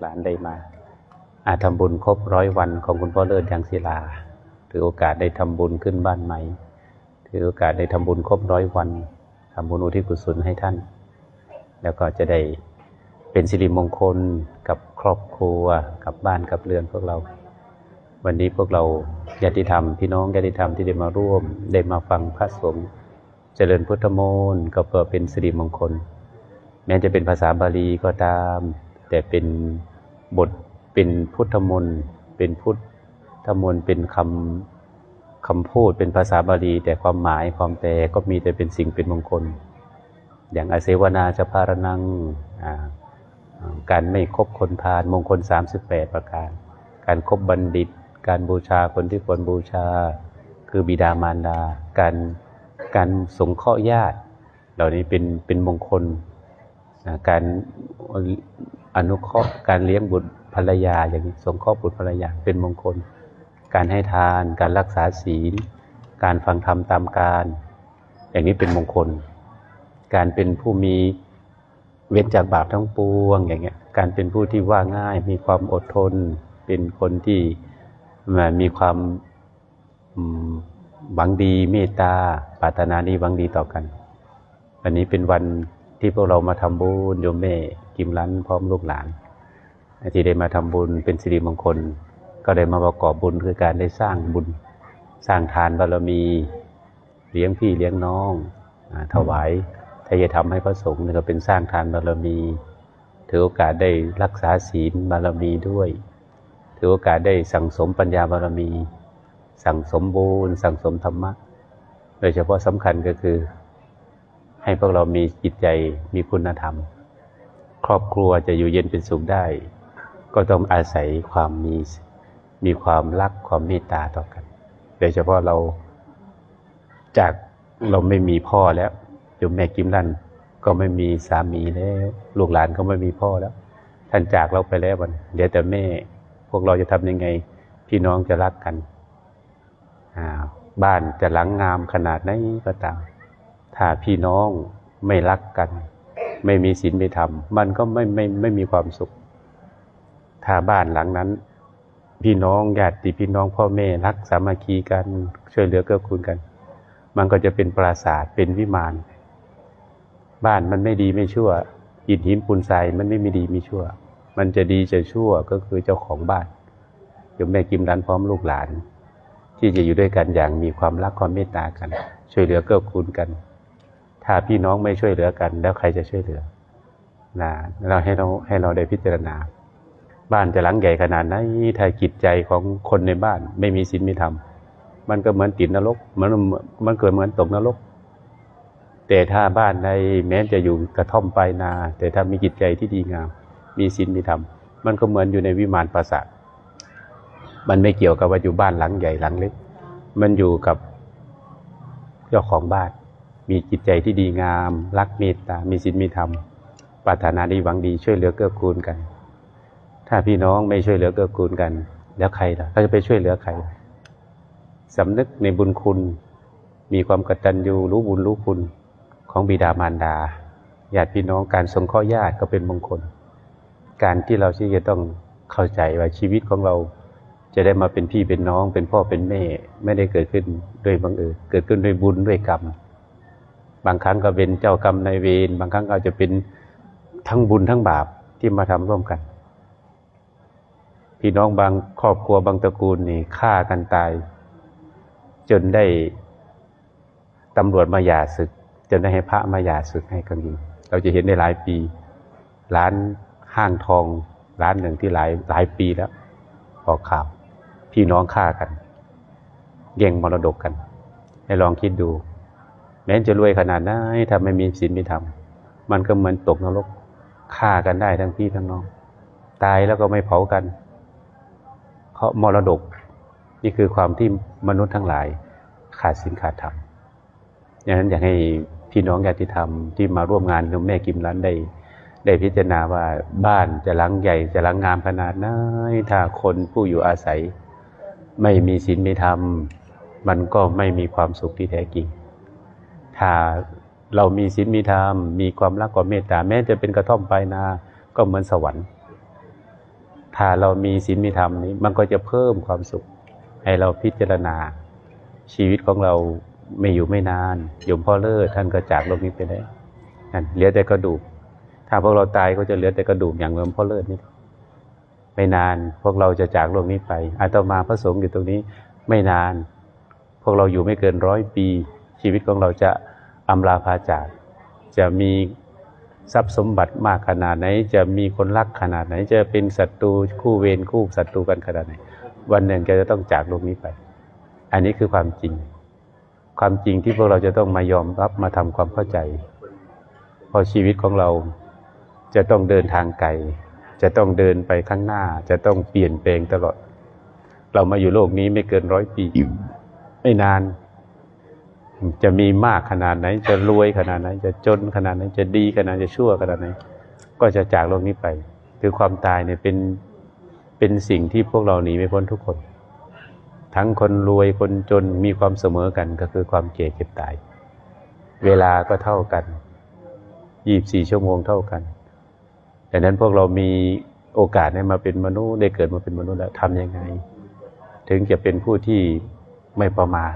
หลานได้มาอาทำบุญครบร้อยวันของคุณพ่อเลิศยังศิลา ถือโอกาสได้ทำบุญขึ้นบ้านใหม่ ถือโอกาสได้ทำบุญครบร้อยวันทำบุญอุทิศกุศลให้ท่าน แล้วก็จะได้เป็นสิริมงคลกับครอบครัว กับบ้านกับเรือนพวกเรา วันนี้พวกเราญาติธรรมพี่น้องญาติธรรมที่ได้มาร่วม ได้มาฟังพระสงฆ์เจริญพุทธมนต์ก็เพื่อเป็นสิริมงคล แม้จะเป็นภาษาบาลีก็ตาม แต่เป็น บทเป็นพุทธมนต์เป็นพุทธมนต์เป็นคำคำพูดเป็นภาษาบาลี แต่ความหมายความแปลก็มีแต่เป็นสิ่งเป็นมงคล อย่างอาเสวนาจะพารนังการไม่คบคนพาลมงคล 38 ประการ การครบบัณฑิต การบูชาคนที่ควรบูชา คือบิดามารดา การการสงเคราะห์ญาติ เหล่านี้เป็นเป็นมงคล การ อนุเคราะห์การเลี้ยงบุตรภรรยา อย่างนี้สงเคราะห์บุตรภรรยาเป็นมงคล การให้ทาน การรักษาศีล การฟังธรรมตามการ อย่างนี้เป็นมงคล การเป็นผู้มีเว้นจากบาปทั้งปวงอย่างเงี้ย การเป็นผู้ที่ว่าง่าย มีความอดทน เป็นคนที่มีความหวังดีเมตตาปรารถนาดีหวังดีต่อกัน วันนี้เป็นวันที่พวกเรามาทำบุญโยมแม่ กิมรันพร้อมลูกหลานที่ได้มาทำบุญเป็นสิริมงคล ก็ได้มาประกอบบุญคือการได้สร้างบุญสร้างทานบารมีเลี้ยงพี่เลี้ยงน้องถวายถ้าจะทำให้พระสงฆ์ก็เป็นสร้างทานบารมี ถือโอกาสได้รักษาศีลบารมีด้วย ถือโอกาสได้สั่งสมปัญญาบารมี สั่งสมบูรณ์ สั่งสมธรรมะ โดยเฉพาะสำคัญก็คือ ให้พวกเรามีจิตใจมีคุณธรรม ครอบครัวจะอยู่เย็นเป็นสุขได้ ก็ต้องอาศัยความมีมีความรักความเมตตาต่อกัน โดยเฉพาะเราจากเราไม่มีพ่อแล้วโยมแม่กิมลันก็ไม่มีสามีแล้ว ลูกหลานก็ไม่มีพ่อแล้ว ท่านจากเราไปแล้ววันเดี๋ยวแต่แม่ พวกเราจะทำยังไงพี่น้องจะรักกันบ้านจะหลังงามขนาดไหนก็ตามถ้าพี่น้องไม่รักกัน ไม่มีศีลไม่ธรรมมันก็ไม่ไม่ไม่มีความสุข ถ้าบ้านหลังนั้น พี่น้องญาติพี่น้องพ่อแม่รักสามัคคีกันช่วยเหลือเกื้อกูลกัน มันก็จะเป็นปราสาทเป็นวิมานบ้านมันไม่ดีไม่ชั่วอิฐหินปูนทรายมันไม่มีดีไม่ชั่ว มันจะดีจะชั่วก็คือเจ้าของบ้านโยมแม่กิมรันพร้อมลูกหลาน ที่จะอยู่ด้วยกันอย่างมีความรักความเมตตากัน ช่วยเหลือเกื้อกูลกัน ถ้าพี่น้องไม่ช่วยเหลือกัน แล้วใครจะช่วยเหลือนะเราให้เราให้เราได้พิจารณา บ้านจะหลังใหญ่ขนาดไหนถ้าจิตใจของคนในบ้าน ไม่มีศีลไม่ธรรมมันก็เหมือนติดนรกมันมันเกิดเหมือนตกนรก แต่ถ้าบ้านในแม้จะอยู่กระท่อมปลายนา แต่ถ้ามีจิตใจที่ดีงาม มีศีลมีธรรมมันก็เหมือนอยู่ในวิมานปราสาทมันไม่เกี่ยวกับว่าอยู่บ้านหลังใหญ่หลังเล็ก มันอยู่กับเจ้าของบ้าน มีจิตใจที่ดีงาม รักเมตตา มีศีลมีธรรม ปรารถนาดีหวังดีช่วยเหลือเกื้อกูลกัน ถ้าพี่น้องไม่ช่วยเหลือเกื้อกูลกัน แล้วใครล่ะเขาจะไปช่วยเหลือใครสำนึกในบุญคุณ มีความกตัญญูรู้บุญรู้คุณของบิดามารดาญาติพี่น้องการสงเคราะห์ญาติก็เป็นมงคล การที่เราที่จะต้องเข้าใจว่าชีวิตของเราจะได้มาเป็นพี่เป็นน้องเป็นพ่อเป็นแม่ ไม่ได้เกิดขึ้นด้วยบังเอิญเกิดขึ้นด้วยบุญด้วยกรรม บางครั้งก็เป็นเจ้ากรรมนายเวรบางครั้งก็จะเป็นทั้งบุญทั้งบาปที่มาทำร่วมกัน พี่น้องบางครอบครัวบางตระกูลนี่ฆ่ากันตาย จนได้ตำรวจมาหย่าศึกจะได้ให้พระมาหย่าศึกให้กันอยู่เราจะเห็นในหลายปี ร้านห้างทอง ร้านหนึ่งที่หลายหลายปีแล้วออกข่าว พี่น้องฆ่ากันแย่งมรดกกัน ให้ลองคิดดู ม้จะรวยขนาดนั้นถ้าไม่มีศีลไม่ธรรมมันก็เหมือนตกนรกฆ่ากันได้ทั้งพี่ทั้งน้อง ตายแล้วก็ไม่เผากัน เพราะมรดกนี่คือความที่มนุษย์ทั้งหลายขาดศีลขาดธรรมดังนั้นอยากให้พี่น้องญาติธรรมที่มาร่วมงานโยมแม่กิมรันได้ได้พิจารณาว่าบ้านจะหลังใหญ่จะหลังงามขนาดไหนถ้าคนผู้อยู่อาศัย ไม่มีศีลไม่ธรรม มันก็ไม่มีความสุขที่แท้จริง ถ้าเรามีศีลมีธรรม มีความรักความเมตตาแม้จะเป็นกระท่อมปลายนาก็เหมือนสวรรค์ ถ้าเรามีศีลมีธรรมนี้ มันก็จะเพิ่มความสุข ให้เราพิจารณา ชีวิตของเราไม่อยู่ไม่นานโยมพ่อเลิศท่านก็จากโลกนี้ไปแล้วนั่นเหลือแต่กระดูก ถ้าพวกเราตายก็จะเหลือแต่กระดูกอย่างโยมพ่อเลิศนี่ไม่นานพวกเราจะจากโลกนี้ไปอาตมาพระสงฆ์อยู่ตรงนี้ไม่นาน พวกเราอยู่ไม่เกินร้อยปี ชีวิตของเราจะอำลาพาจาก จะมีทรัพย์สมบัติมากขนาดไหน จะมีคนรักขนาดไหน จะเป็นศัตรูคู่เวรคู่ศัตรูกันขนาดไหน วันหนึ่งแกจะต้องจากโลกนี้ไป อันนี้คือความจริง ความจริงที่พวกเราจะต้องมายอมรับมาทำความเข้าใจเพราะชีวิตของเราจะต้องเดินทางไกล จะต้องเดินไปข้างหน้า จะต้องเปลี่ยนแปลงตลอด เรามาอยู่โลกนี้ไม่เกินร้อยปี ไม่นาน จะมีมากขนาดไหน จะรวยขนาดไหน จะจนขนาดไหน จะดีขนาดจะชั่วขนาดไหน ก็จะจากโลกนี้ไป คือความตายเนี่ยเป็นเป็นสิ่งที่พวกเราหนีไม่พ้นทุกคน ทั้งคนรวยคนจนมีความเสมอกันก็คือความเก่เจ็บตาย เวลาก็เท่ากันยี่บสี่ชั่วโมงเท่ากันดังนั้นพวกเรามีโอกาสได้มาเป็นมนุษย์ได้เกิดมาเป็นมนุษย์แล้วทำยังไง ถึงจะเป็นผู้ที่ไม่ประมาท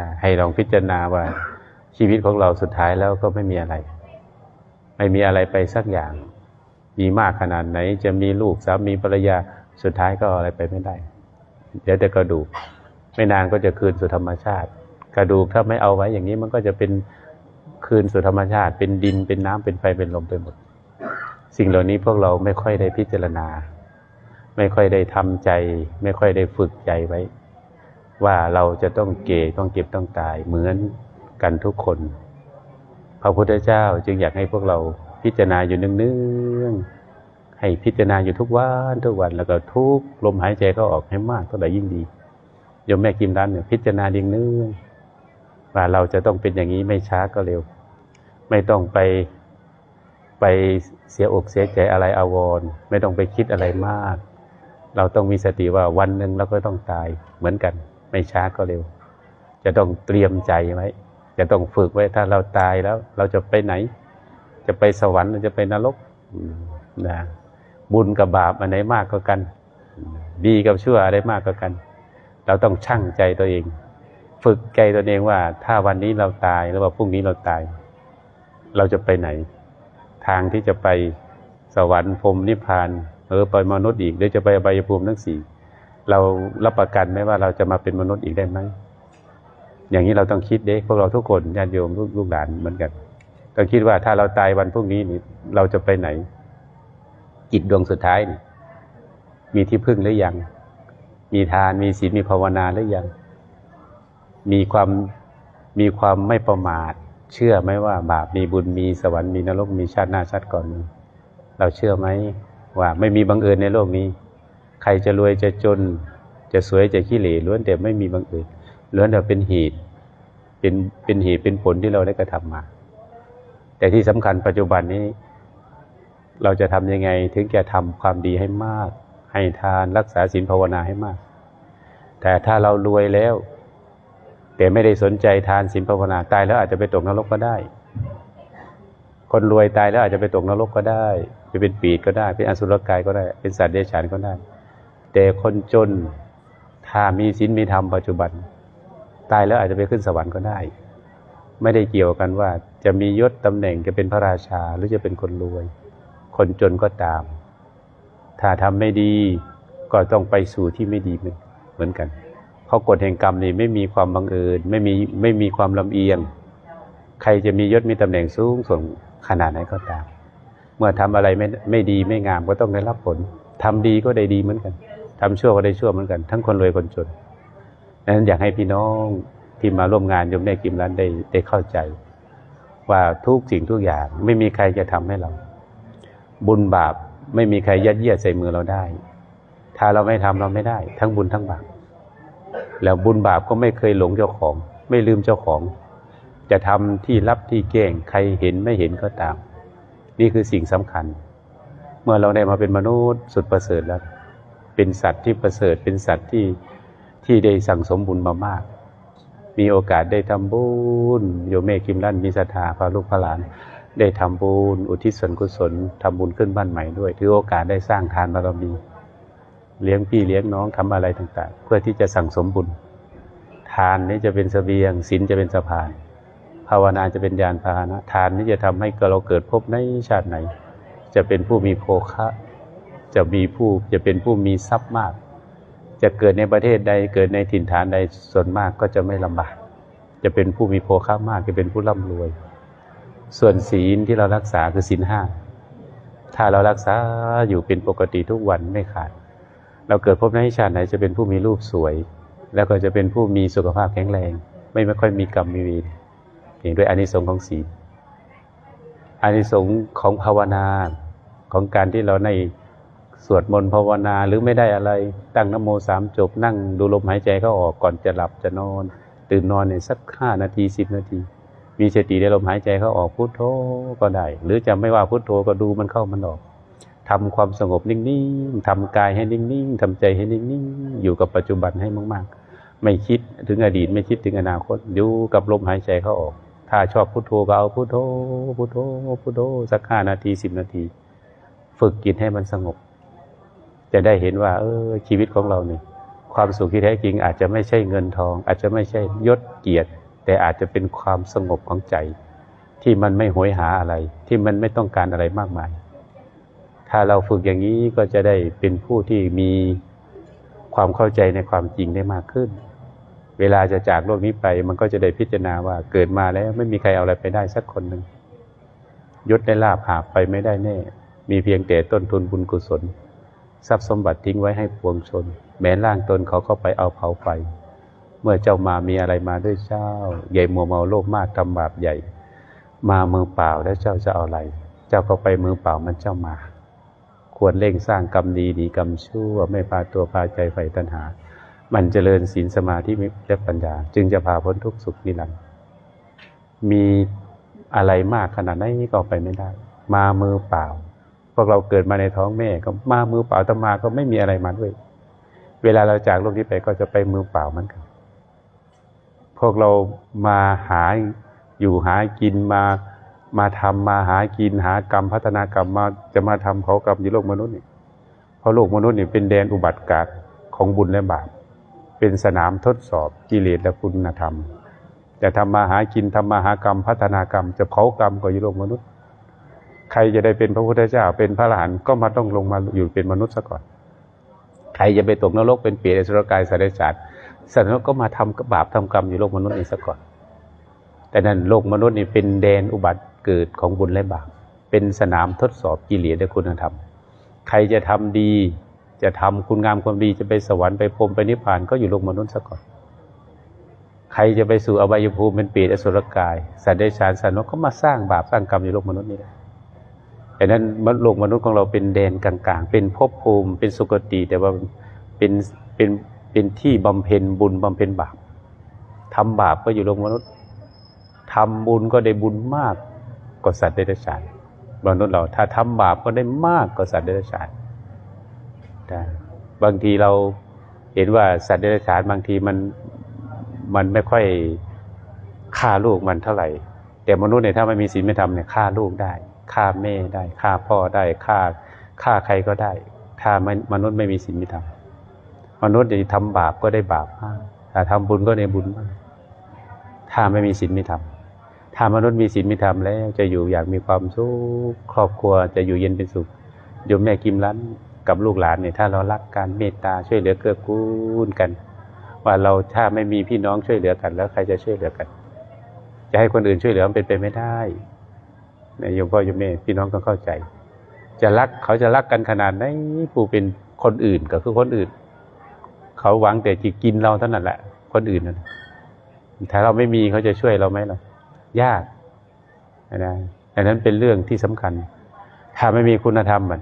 นะให้ลองพิจารณาว่าชีวิตของเราสุดท้ายแล้วก็ไม่มีอะไร ไม่มีอะไรไปสักอย่างมีมากขนาดไหน จะมีลูกสามีภรรยาสุดท้ายก็อะไรไปไม่ได้ เดี๋ยวแต่กระดูก ไม่นานก็จะคืนสู่ธรรมชาติ กระดูกถ้าไม่เอาไว้อย่างนี้มันก็จะเป็นคืนสู่ธรรมชาติ เป็นดินเป็นน้ำเป็นไฟเป็นลมไปหมด สิ่งเหล่านี้พวกเราไม่ค่อยได้พิจารณา ไม่ค่อยได้ทำใจ ไม่ค่อยได้ฝึกใจไว้ ว่าเราจะต้องเก่ต้องเก็บต้องตายเหมือนกันทุกคน พระพุทธเจ้าจึงอยากให้พวกเราพิจารณาอยู่เนืองๆให้พิจารณาอยู่ทุกวันทุกวันแล้วก็ทุกลมหายใจก็ออกให้มากเท่าไหร่ยิ่งดีโยมแม่กิมรันเนี่ยพิจารณาดิ่งเนืองว่าเราจะต้องเป็นอย่างนี้ไม่ช้าก็เร็ว ไม่ต้องไปไปเสียอกเสียใจอะไรอาวรไม่ต้องไปคิดอะไรมาก เราต้องมีสติว่าวันหนึ่งเราก็ต้องตายเหมือนกัน ไม่ช้าก็เร็ว จะต้องเตรียมใจไว้ จะต้องฝึกไว้ถ้าเราตายแล้ว เราจะไปไหน จะไปสวรรค์หรือจะไปนรกนะบุญกับบาปอันไหนมากกว่ากัน ดีกับชั่วอะไรมากกว่ากัน เราต้องชั่งใจตัวเอง ฝึกใจตัวเองว่า ถ้าวันนี้เราตายหรือว่าพรุ่งนี้เราตาย เราจะไปไหน ทางที่จะไปสวรรค์พรมนิพพานเออไปมนุษย์อีกหรือจะไปอบายภูมิทั้งสี่ เรารับประกันไหมว่าเราจะมาเป็นมนุษย์อีกได้ไหมอย่างนี้เราต้องคิดเด็กพวกเราทุกคนญาติโยมลูกหลานเหมือนกันต้องคิดว่าถ้าเราตายวันพรุ่งนี้นี่เราจะไปไหนจิตดวงสุดท้ายนี่มีที่พึ่งหรือยัง มีทานมีศีลมีภาวนาหรือยัง มีความมีความไม่ประมาท เชื่อไหมว่า บาปมีบุญมีสวรรค์มีนรกมีชาติหน้าชาติก่อน เราเชื่อไหมว่าไม่มีบังเอิญในโลกนี้ ใครจะรวยจะจน จะสวยจะขี้เหร่ล้วนแต่ไม่มีบังเอิญล้วนแต่เป็นเหตุเป็นเป็นเหตุเป็นผลที่เราได้กระทำมา แต่ที่สำคัญปัจจุบันนี้ เราจะทำยังไงถึงจะทำความดีให้มาก ให้ทานรักษาศีลภาวนาให้มาก แต่ถ้าเรารวยแล้ว แต่ไม่ได้สนใจทานศีลภาวนาตายแล้วอาจจะไปตกนรกก็ได้ คนรวยตายแล้วอาจจะไปตกนรกก็ได้จะเป็นปีดก็ได้ เป็นอสุรกายก็ได้ เป็นสัตว์เดรัจฉานก็ได้ แต่คนจนถ้ามีศีลมีธรรมปัจจุบัน ตายแล้วอาจจะไปขึ้นสวรรค์ก็ได้ ไม่ได้เกี่ยวกันว่าจะมียศตำแหน่งจะเป็นพระราชาหรือจะเป็นคนรวย คนจนก็ตาม ถ้าทำไม่ดีก็ต้องไปสู่ที่ไม่ดีเหมือนกันเพราะกฎแห่งกรรมนี่ไม่มีความบังเอิญไม่มีไม่มีความลำเอียง ใครจะมียศมีตำแหน่งสูงส่วนขนาดไหนก็ตาม เมื่อทำอะไรไม่ไม่ดีไม่งามก็ต้องได้รับผลทำดีก็ได้ดีเหมือนกัน ทำชั่วก็ได้ชั่วเหมือนกัน ทั้งคนรวยคนจนดังนั้นอยากให้พี่น้องที่มาร่วมงานยมแม่กิมรันได้ได้เข้าใจ ว่าทุกสิ่งทุกอย่างไม่มีใครจะทำให้เรา บุญบาปไม่มีใครยัดเยียดใส่มือเราได้ ถ้าเราไม่ทำเราไม่ได้ ทั้งบุญทั้งบาปแล้วบุญบาปก็ไม่เคยหลงเจ้าของ ไม่ลืมเจ้าของ จะทำที่รับที่แก้งใครเห็นไม่เห็นก็ตาม นี่คือสิ่งสำคัญ เมื่อเราได้มาเป็นมนุษย์สุดประเสริฐแล้ว เป็นสัตว์ที่ประเสริฐเป็นสัตว์ที่ที่ได้สั่งสมบุญมามาก มีโอกาสได้ทำบุญโยมเมคิมลั่นมีศรัทธาพาลูกพาหลาน ได้ทำบุญอุทิศส่วนกุศลทำบุญขึ้นบ้านใหม่ด้วย ถือโอกาสได้สร้างทานบารมีเลี้ยงพี่เลี้ยงน้องทำอะไรต่างๆ เพื่อที่จะสั่งสมบุญ ทานนี้จะเป็นสเสบียงศีลจะเป็นสะพาน ภาวนาจะเป็นยานพาหนะ ทานนี้จะทำให้เราเกิดพบในชาติไหน จะเป็นผู้มีโภคะ จะมีผู้จะเป็นผู้มีทรัพย์มาก จะเกิดในประเทศใดเกิดในถิ่นฐานใดส่วนมากก็จะไม่ลำบาก จะเป็นผู้มีโภคะมากจะเป็นผู้ร่ำรวย ส่วนศีลที่เรารักษาคือศีลห้าถ้าเรารักษาอยู่เป็นปกติทุกวันไม่ขาด เราเกิดพบในชาติไหนจะเป็นผู้มีรูปสวย แล้วก็จะเป็นผู้มีสุขภาพแข็งแรง ไม่ไม่ค่อยมีกรรมมีเวรอย่างด้วยอานิสงส์ของศีลอานิสงส์ของภาวนาของการที่เราใน สวดมนต์ภาวนาหรือไม่ได้อะไร ตั้งนโมสามจบนั่งดูลมหายใจเข้าออกก่อนจะหลับจะนอน ตื่นนอนในสักห้านาทีสิบนาที มีสติได้ลมหายใจเข้าออกพุโทโธก็ได้ หรือจะไม่ว่าพุโทโธก็ดูมันเข้ามันออกทำความสงบนิ่งๆทำกายให้นิ่งๆทำใจให้นิ่งๆ อยู่กับปัจจุบันให้มากๆ ไม่คิดถึงอดีตไม่คิดถึงอนาคตอยู่กับลมหายใจเข้าออก ถ้าชอบพุโทโธก็เอาพุโทโธพุโทโธพุโทโธสักห้านาทีสิบนาที ฝึกจิตให้มันสงบ จะได้เห็นว่า เออชีวิตของเราเนี่ยความสุขที่แท้จริงอาจจะไม่ใช่เงินทอง อาจจะไม่ใช่ยศเกียรติ แต่อาจจะเป็นความสงบของใจ ที่มันไม่หวยหาอะไร ที่มันไม่ต้องการอะไรมากมาย ถ้าเราฝึกอย่างนี้ก็จะได้เป็นผู้ที่มีความเข้าใจในความจริงได้มากขึ้น เวลาจะจากโลกนี้ไป มันก็จะได้พิจารณาว่าเกิดมาแล้วไม่มีใครเอาอะไรไปได้สักคนหนึ่งยศได้ลาบหาไปไม่ได้แน่ มีเพียงแต่ต้นทุนบุญกุศล ทรัพย์สมบัติทิ้งไว้ให้ปวงชน แม้ร่างตนเขาก็ไปเอาเผาไปเมื่อเจ้ามามีอะไรมาด้วยเจ้า ใหญ่มัวเมาโลภมากทำบาปใหญ่ มามือเปล่าแล้วเจ้าจะเอาอะไร เจ้าก็ไปมือเปล่ามันเจ้ามา ควรเร่งสร้างกรรมดีหนีกรรมชั่ว ไม่พาตัวพาใจไฟตัณหา มันเจริญศีลสมาธิและปัญญา จึงจะพาพ้นทุกข์สุขนิรันดร์มีอะไรมากขนาดไหนก็ไปไม่ได้ มามือเปล่า วกเราเกิดมาในท้องแม่ก็มามือเปล่าตมาก็ไม่มีอะไรมาด้วย เวลาเราจากโลกนี้ไปก็จะไปมือเปล่าเหมือนกัน พวกเรามาหาอยู่หากินมามาทำมาหากินหากรรมพัฒนากรรมมาจะมาทำเขากรรมอยู่โลกมนุษย์นี่เพราะโลกมนุษย์นี่เป็นแดนอุบัติการของบุญและบาปเป็นสนามทดสอบกิเลสและคุณธรรม จะทำมาหากินทำมาหากรรมพัฒนากรรม จะเผากรรมก็อยู่โลกมนุษย์ ใครจะได้เป็นพระพุทธเจ้าเป็นพระอรหันต์ก็มาต้องลงมาอยู่เป็นมนุษย์ซะก่อน ใครจะไปตกนรกเป็นเปรตอสุรกายสัตว์เดรัจฉาสัตว์นรกก็มาทำบาปทำกรรมอยู่โลกมนุษย์นี้ซะก่อน แต่นั้นโลกมนุษย์นี่เป็นแดนอุบัติเกิดของบุญและบาปเป็นสนามทดสอบกิเลสและคุณธรรม ใครจะทำดีจะทำคุณงามความดีจะไปสวรรค์ไปพรมไปนิพพานก็อยู่โลกมนุษย์ซะก่อน ใครจะไปสู่อบายภูมิเป็นเปรตอสุรกายสัตว์เดรัจฉานสัตว์นรกก็มาสร้างบาปสร้างกรรมอยู่โลกมนุษย์นี่แหละ ดังนั้นโลกมนุษย์ของเราเป็นแดนกลางๆ เป็นภพภูมิเป็นสุคติ แต่ว่าเป็นเป็นเป็นที่บำเพ็ญบุญบำเพ็ญบาปทำบาปก็อยู่โลกมนุษย์ทำบุญก็ได้บุญมากกว่าสัตว์เดรัจฉานมนุษย์เราถ้าทำบาปก็ได้มากกว่าสัตว์เดรัจฉานบางทีเราเห็นว่าสัตว์เดรัจฉานบางทีมันมันไม่ค่อยฆ่าลูกมันเท่าไหร่ แต่มนุษย์เนี่ยถ้าไม่มีศีลไม่ทำเนี่ยฆ่าลูกได้ ฆ่าแม่ได้ฆ่าพ่อได้ฆ่าฆ่าใครก็ได้ถ้ามนุษย์ไม่มีศีลไม่ทำมนุษย์จะทำบาปก็ได้บาปมากถ้าทำบุญก็ได้บุญมากถ้าไม่มีศีลไม่ทำถ้ามนุษย์มีศีลไม่ทำแล้วจะอยู่อย่างมีความสุขครอบครัวจะอยู่เย็นเป็นสุขโยมแม่กิมรันกับลูกหลานเนี่ยถ้าเรารักกันเมตตาช่วยเหลือเกื้อกูลกัน ว่าเราถ้าไม่มีพี่น้องช่วยเหลือกัน แล้วใครจะช่วยเหลือกัน จะให้คนอื่นช่วยเหลือมันเป็นไปไม่ได้ นโยมพ่อโยมแม่พี่น้องต้องเข้าใจ จะรักเขาจะรักกันขนาดไหนผู้เป็นคนอื่นก็คือคนอื่น เขาหวังแต่จะกินเราเท่านั้นแหละ คนอื่นนั่นถ้าเราไม่มีเขาจะช่วยเราไหมล่ะยากนะดังนั้นเป็นเรื่องที่สำคัญ ถ้าไม่มีคุณธรรมมัน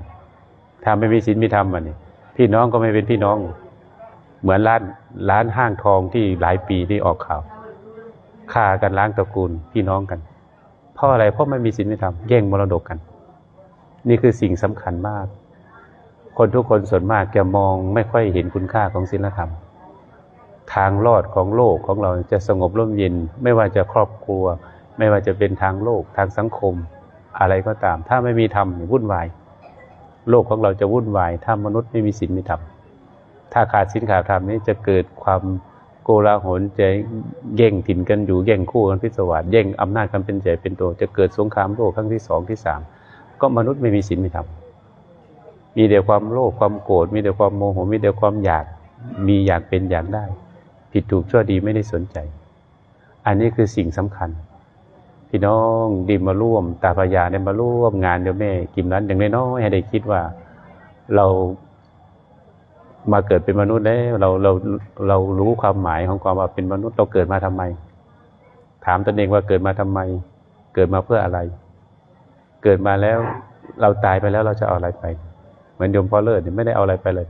ถ้าไม่มีศีลมีธรรมมันพี่น้องก็ไม่เป็นพี่น้อง เหมือนร้านร้านห้างทองที่หลายปีที่ออกข่าวฆ่ากันล้างตระกูลพี่น้องกัน เพราะอะไรเพราะไม่มีศีลธรรมแย่งมรดกกัน นี่คือสิ่งสำคัญมาก คนทุกคนส่วนมากจะมองไม่ค่อยเห็นคุณค่าของศีลธรรม ทางรอดของโลกของเราจะสงบร่มเย็น ไม่ว่าจะครอบครัว ไม่ว่าจะเป็นทางโลกทางสังคม อะไรก็ตาม ถ้าไม่มีธรรมวุ่นวายโลกของเราจะวุ่นวาย ถ้ามนุษย์ไม่มีศีลไม่ธรรมถ้าขาดศีลขาดธรรมนี้จะเกิดความ โกลาหลจะแย่งถิ่นกันอยู่แย่งคู่กันพิศวาสแย่งอำนาจกันเป็นใหญ่เป็นโตจะเกิดสงครามโลกครั้งที่สองที่สามก็มนุษย์ไม่มีศีลไม่ธรรมมีแต่ความโลภความโกรธมีแต่ความโมโหมีแต่ความอยากมีอยากเป็นอยากได้ ผิดถูกชั่วดีไม่ได้สนใจ อันนี้คือสิ่งสำคัญ พี่น้องดีมาร่วม ตาพยาได้มาร่วมงานเดี๋ยวแม่กิมนั้นอย่างน้อยๆให้ได้คิดว่าเรา มาเกิดเป็นมนุษย์แล้วเราเราเรารู้ความหมายของความว่าเป็นมนุษย์เราเกิดมาทำไม ถามตนเองว่าเกิดมาทำไม เกิดมาเพื่ออะไร เกิดมาแล้วเราตายไปแล้วเราจะเอาอะไรไป เหมือนโยมพ่อเลิศเนี่ยไม่ได้เอาอะไรไปเลย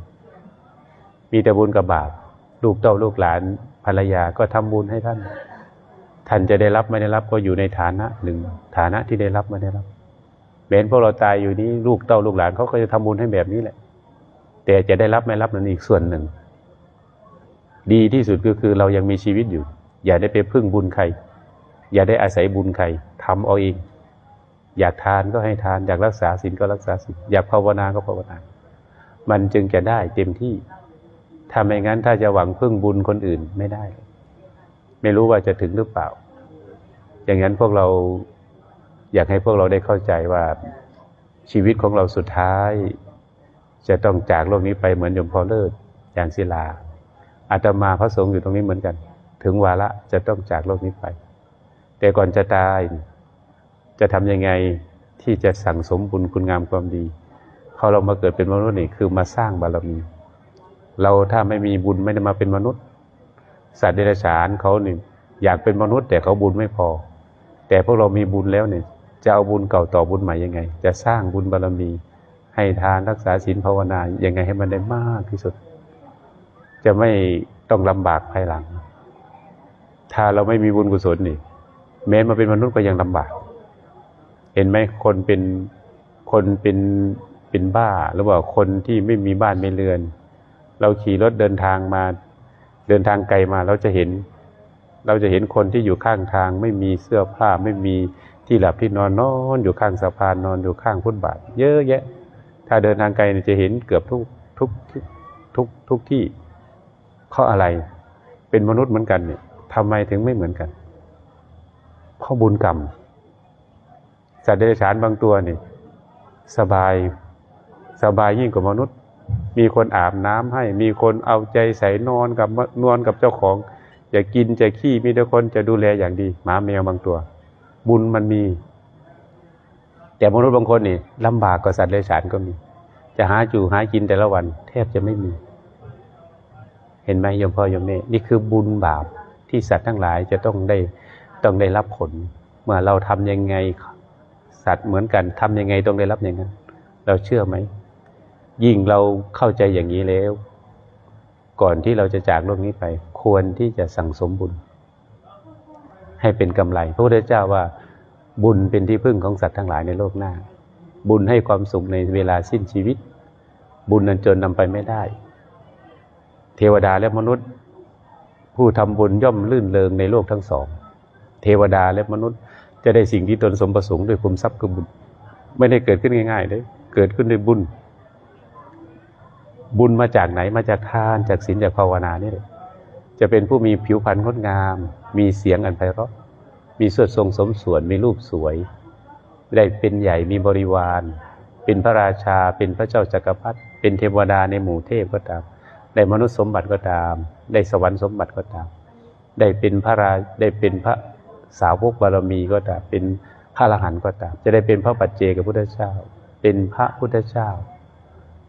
มีแต่บุญกับบาปลูกเต้าลูกหลานภรรยาก็ทำบุญให้ท่าน ท่านจะได้รับไม่ได้รับก็อยู่ในฐานะหนึ่งฐานะที่ได้รับไม่ได้รับเบนพวกเราตายอยู่นี้ลูกเต้าลูกหลานเขาก็จะทำบุญให้แบบนี้แหละ แต่จะได้รับไม่รับนั้นอีกส่วนหนึ่ง ดีที่สุดก็คือเรายังมีชีวิตอยู่ อย่าได้ไปพึ่งบุญใคร อย่าได้อาศัยบุญใครทำเอาเอง อยากทานก็ให้ทาน อยากรักษาศีลก็รักษาศีลอยากภาวนาก็ภาวนา มันจึงจะได้เต็มที่ถ้าไม่งั้นถ้าจะหวังพึ่งบุญคนอื่นไม่ได้ ไม่รู้ว่าจะถึงหรือเปล่า อย่างนั้นพวกเราอยากให้พวกเราได้เข้าใจว่าชีวิตของเราสุดท้าย จะต้องจากโลกนี้ไปเหมือนยมพอเลิศอย่างศิลาอาตมาพระสงฆ์อยู่ตรงนี้เหมือนกัน ถึงวาระจะต้องจากโลกนี้ไป แต่ก่อนจะตาย จะทำยังไงที่จะสั่งสมบุญคุณงามความดีเขาเรามาเกิดเป็นมนุษย์นี่คือมาสร้างบารมี เราถ้าไม่มีบุญไม่ได้มาเป็นมนุษย์ สัตว์เดรัจฉานเขาเนี่ยอยากเป็นมนุษย์ แต่เขาบุญไม่พอ แต่พวกเรามีบุญแล้วเนี่ยจะเอาบุญเก่าต่อบุญใหม่ยังไง จะสร้างบุญบารมี ให้ทานรักษาศีลภาวนายังไงให้มันได้มากที่สุด จะไม่ต้องลำบากภายหลัง ถ้าเราไม่มีบุญกุศลนี่ แม้มาเป็นมนุษย์ก็ยังลำบาก เห็นไหมคนเป็นคนเป็นเป็นบ้าหรือว่าคนที่ไม่มีบ้านไม่เรือน เราขี่รถเดินทางมา เดินทางไกลมาเราจะเห็น เราจะเห็นคนที่อยู่ข้างทาง ไม่มีเสื้อผ้าไม่มีที่หลับที่นอนนอนอยู่ข้างสะพานนอนอยู่ข้างฟุตบาท เยอะแยะ ถ้าเดินทางไกลจะเห็นเกือบทุกทุกทุกทุกที่เพราะอะไร เป็นมนุษย์เหมือนกันเนี่ยทำไมถึงไม่เหมือนกันเพราะบุญกรรมสัตว์เดรัจฉานบางตัวนี่สบายสบายยิ่งกว่ามนุษย์ มีคนอาบน้ำให้ มีคนเอาใจใส่นอนกับนอนกับเจ้าของ จะกินจะขี้มีแต่คนจะดูแลอย่างดี หมาแมวบางตัว บุญมันมี แต่มนุษย์บางคนนี่ลำบากกว่าสัตว์เดรัจฉานก็มี จะหาจูหากินแต่ละวัน แทบจะไม่มี เห็นไหมโยมพ่อโยมแม่นี่คือบุญบาปที่สัตว์ทั้งหลายจะต้องได้ต้องได้รับผล เมื่อเราทำยังไงสัตว์เหมือนกันทำยังไงต้องได้รับอย่างนั้น เราเชื่อไหม ยิ่งเราเข้าใจอย่างนี้แล้ว ก่อนที่เราจะจากโลกนี้ไป ควรที่จะสั่งสมบุญ ให้เป็นกำไร พระพุทธเจ้าว่า บุญเป็นที่พึ่งของสัตว์ทั้งหลายในโลกหน้า บุญให้ความสุขในเวลาสิ้นชีวิต บุญนั้นจนนำไปไม่ได้ เทวดาและมนุษย์ ผู้ทำบุญย่อมลื่นเลงในโลกทั้งสอง เทวดาและมนุษย์จะได้สิ่งที่ตนสมประสงค์ด้วยคุมทรัพย์คือบุญ ไม่ได้เกิดขึ้นง่ายๆเลยเกิดขึ้นด้วยบุญ บุญมาจากไหนมาจากทานจากศีลจากภาวนานี่เลยจะเป็นผู้มีผิวพรรณงดงาม มีเสียงอันไพเราะ มีสวดทรงสมส่วนมีรูปสวย ได้เป็นใหญ่มีบริวาร เป็นพระราชาเป็นพระเจ้าจักรพรรดิเป็นเทวดาในหมู่เทพก็ตาม ได้มนุษย์สมบัติก็ตาม ได้สวรรค์สมบัติก็ตาม ได้เป็นพระราได้เป็นพระสาวกบารมีก็ตามเป็นพระอรหันต์ก็ตาม จะได้เป็นพระปัจเจกพุทธเจ้า เป็นพระพุทธเจ้า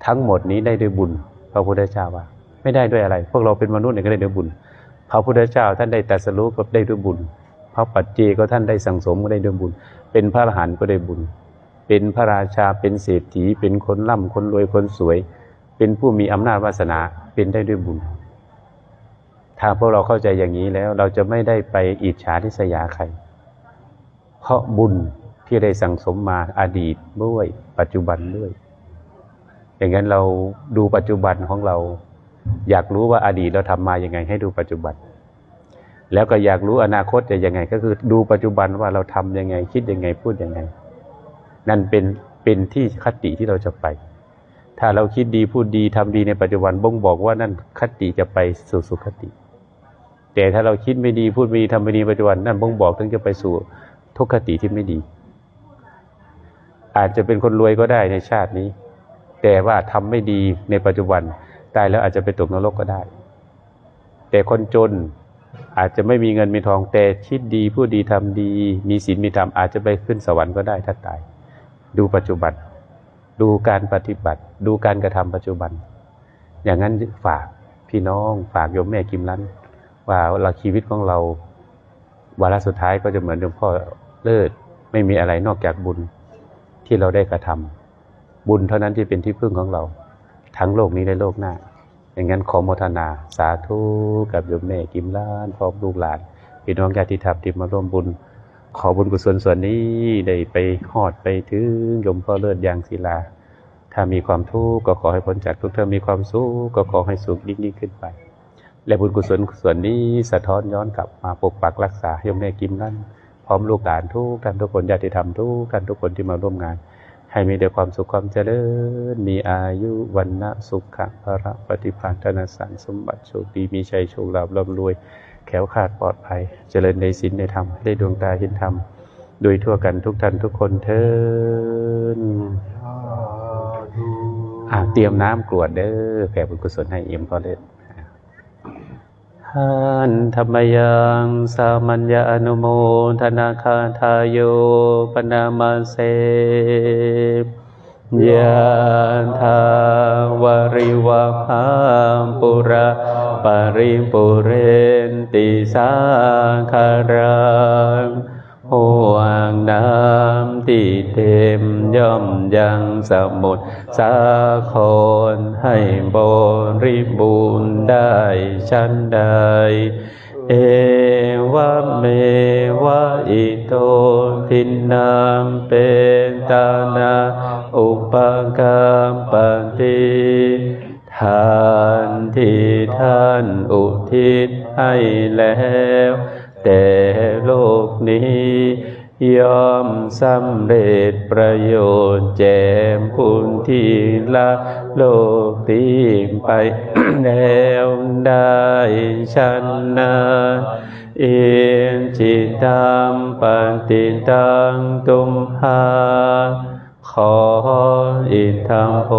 ทั้งหมดนี้ได้ด้วยบุญพระพุทธเจ้าว่า ไม่ได้ด้วยอะไร พวกเราเป็นมนุษย์เนี่ยก็ได้ด้วยบุญ พระพุทธเจ้าท่านได้ตรัสรู้ก็ได้ด้วยบุญ ระปัจเจก็ท่านได้สั่งสมก็ได้ด้วยบุญ เป็นพระอรหันต์ก็ได้บุญ เป็นพระราชาเป็นเศรษฐี เป็นคนร่ำคนรวยคนสวย เป็นผู้มีอำนาจวาสนาเป็นได้ด้วยบุญ ถ้าพวกเราเข้าใจอย่างนี้แล้วเราจะไม่ได้ไปอิจฉาทิษยาใคร เพราะบุญที่ได้สั่งสมมาอดีตด้วยปัจจุบันด้วย อย่างนั้นเราดูปัจจุบันของเรา อยากรู้ว่าอดีตเราทำมาอย่างไงให้ดูปัจจุบัน แล้วก็อยากรู้อนาคตจะยังไง ก็คือดูปัจจุบันว่าเราทํำยังไง คิดยังไงพูดยังไง นั่นเป็นเป็นที่คติที่เราจะไป ถ้าเราคิดดีพูดดีทำดีในปัจจุบันบ่งบอกว่านั่นคติจะไปสู่สุคติ แต่ถ้าเราคิดไม่ดีพูดไม่ดีทำไม่ดีในปัจจุบันนั่นบ่งบอกถึงจะไปสู่ทุกขติที่ไม่ดี อาจจะเป็นคนรวยก็ได้ในชาตินี้ แต่ว่าทำไม่ดีในปัจจุบันตายแล้วอาจจะไปตกนรกก็ได้ แต่คนจน อาจจะไม่มีเงินมีทองแต่คิดดีพูดดีทำดี มีศีลมีธรรมอาจจะไปขึ้นสวรรค์ก็ได้ถ้าตาย ดูปัจจุบัน ดูการปฏิบัติ ดูการกระทำปัจจุบัน อย่างนั้นฝากพี่น้องฝากโยมแม่กิมลันว่าเราชีวิตของเราวาระสุดท้ายก็จะเหมือนหลวงพ่อเลิศไม่มีอะไรนอกจากบุญที่เราได้กระทำบุญเท่านั้นที่เป็นที่พึ่งของเรา ทั้งโลกนี้และโลกหน้า อย่างนั้นขอโมทนา สาธุกับโยมแม่กิมล้านพร้อมลูกหลานพี่น้องญาติธรรมที่มาร่วมบุญ ขอบุญกุศลส่วนนี้ได้ไปหอดไปถึงโยมพ่อเลิศยางศิลา ถ้ามีความทุกข์ก็ขอให้พ้นจากทุกข์ถ้ามีความสุขก็ขอให้สุขยิ่งยิ่งขึ้นไป และบุญกุศลส่วนนี้สะท้อนย้อนกลับมาปกปักรักษาโยมแม่กิมนั่นพร้อมลูกหลานทุกท่านทุกคนญาติธรรมทุกท่านทุกคนที่มาร่วมงาน ให้มีแต่ความสุขความเจริญ มีอายุวันนะสุขะพระปฏิภาณธนสารสมบัติโชคดีมีชัยโชคลาภร่ำรวย แขล้วขาดปลอดภัย เจริญในศีลในธรรมได้ดวงตาเห็นธรรมโดยทั่วกันทุกท่านทุกคนเทินอ่าเตรียมน้ำกรวดเด้อแผ่บุญกุศลให้เอี่ยมก็เลยหั นธรรมยังสามัญญาอนุโมทนาคาทายโยปนามาเสยะทาวริวะหาปุระปริปุเรนติสาคารังห่วงน้ำ ที่เต็มย่อมยังสมุทรสาครให้บริบูรณ์ได้ชั้นใด เอวะเมวะอิโตทินังเป็นตานาอุปกรรมปฏิทานที่ท่านอุทิศให้แล้ว แต่โลกนี้ ยอมสำเร็จประโยชน์แจมพุนที่ละโลกที่ไปแล้วได้ชันนาเอียนจิตตามปฏิตังตุมหาขออิทธรรมผ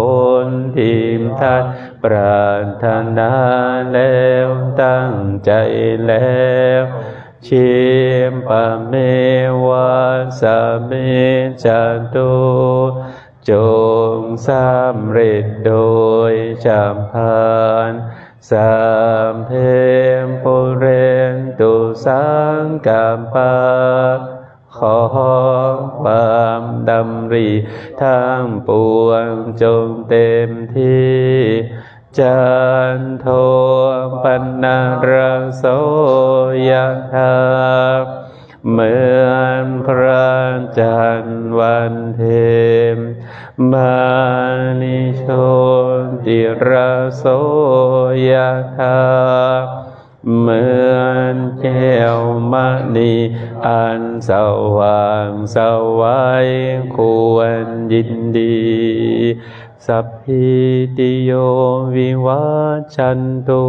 ลทีมทัดปรารถนาแล้วตั้งใจแล้ว ชิมปะเมวะสะเมจันตุจงสำเร็จโดยจำพานสามเพมปุเรนตุสังกามปาขอความดำริทั้งปวงจงเต็มที่ จันโทปันนารโสยธาเหมือนพระจันทร์วันเพ็ญมานิโชติรโสยธาเหมือนแก้วมณีอันสว่างสวัยควรยินดี สัพพิติโยวิวัชันตุ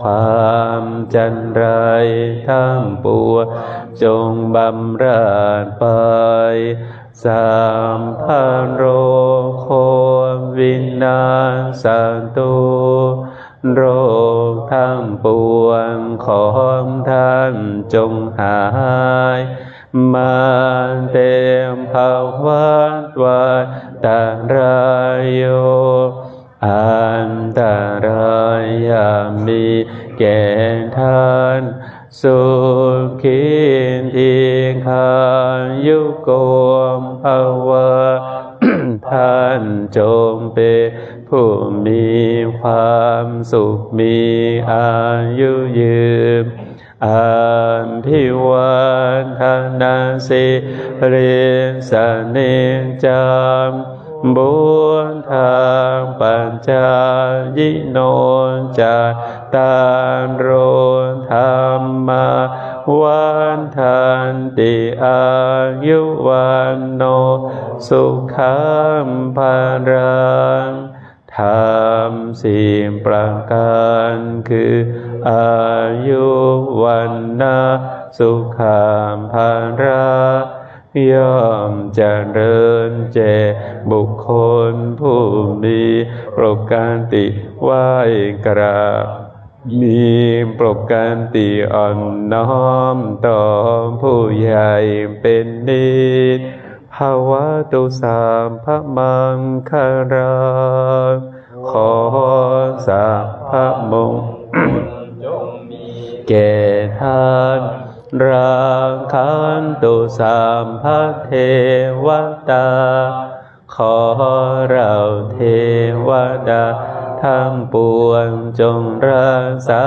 ความจันไรทั้งปวงจงบำราดไป สามพันโรโควินาสันตุโรคทั้งปวงของท่านจงหาย มาเต็มภาวัตวันตรายโยอันตรายยามีแก่ท่านสุขีทีคายุโกมภาวะท่านจงเป็นผู้มีความสุขมีอายุยืน อันพิวันธนาสิเรสเนจามบุญทางปัญจายิโนจาตารโรธรรมาวันทันติอายุวันโนสุขัมภารังธรรมสี่ประการคือ อายุวันนาสุขามภาราย่อมจเริญแจบุคคลผู้มีปกการติไหวกราบมีปกการติอ่อนน้อมต่อผู้ใหญ่เป็นนิดภาวะตุสามพระมังคาราขอสาพระมง แก่ทานราคันตุสามพระเทวตา ขอเราเทวดา ทั้งปวงจงรักษา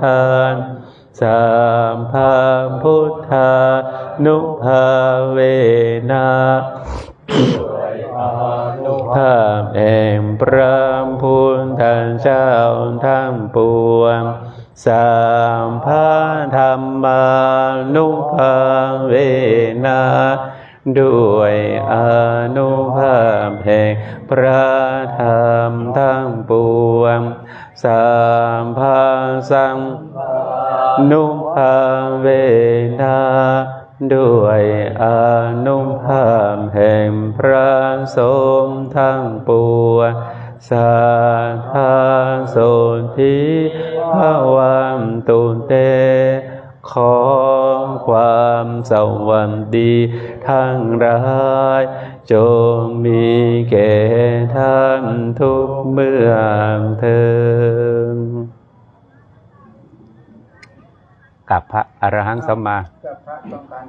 ทานสามพระพุทธานุภาเวนะภาพแห่งพระพุทธเจ้าทั้งปวง สามพรธรรมานุภาเวนะด้วยอนุภาพแห่งพระธรรมทั้งปวงสามพระสังนุภาเวนะด้วยอนุภาพแห่งพระสงฆ์ทั้งปวง สาธาโสธิภาวันตุเต ขอความสวัสดีทั้งหลายจงมีแก่ท่านทุกเมื่อเทินกับพระอรหังสัมมาจะพระต้องการ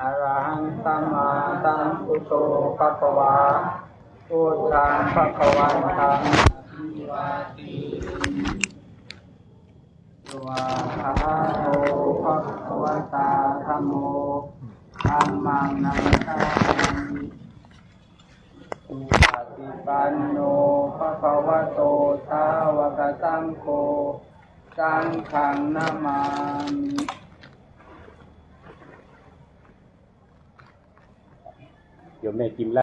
อรหังสัมมาสัมพุทโธภะคะวา พุทธังภะคะวันตังวาติตัวพระโมภะคะวันตาธัมโมธัมมังนัมสาอุปฏิปันโนภะคะวะโตสาวกสังโฆสังฆังนามามิโยมแม่กิมละ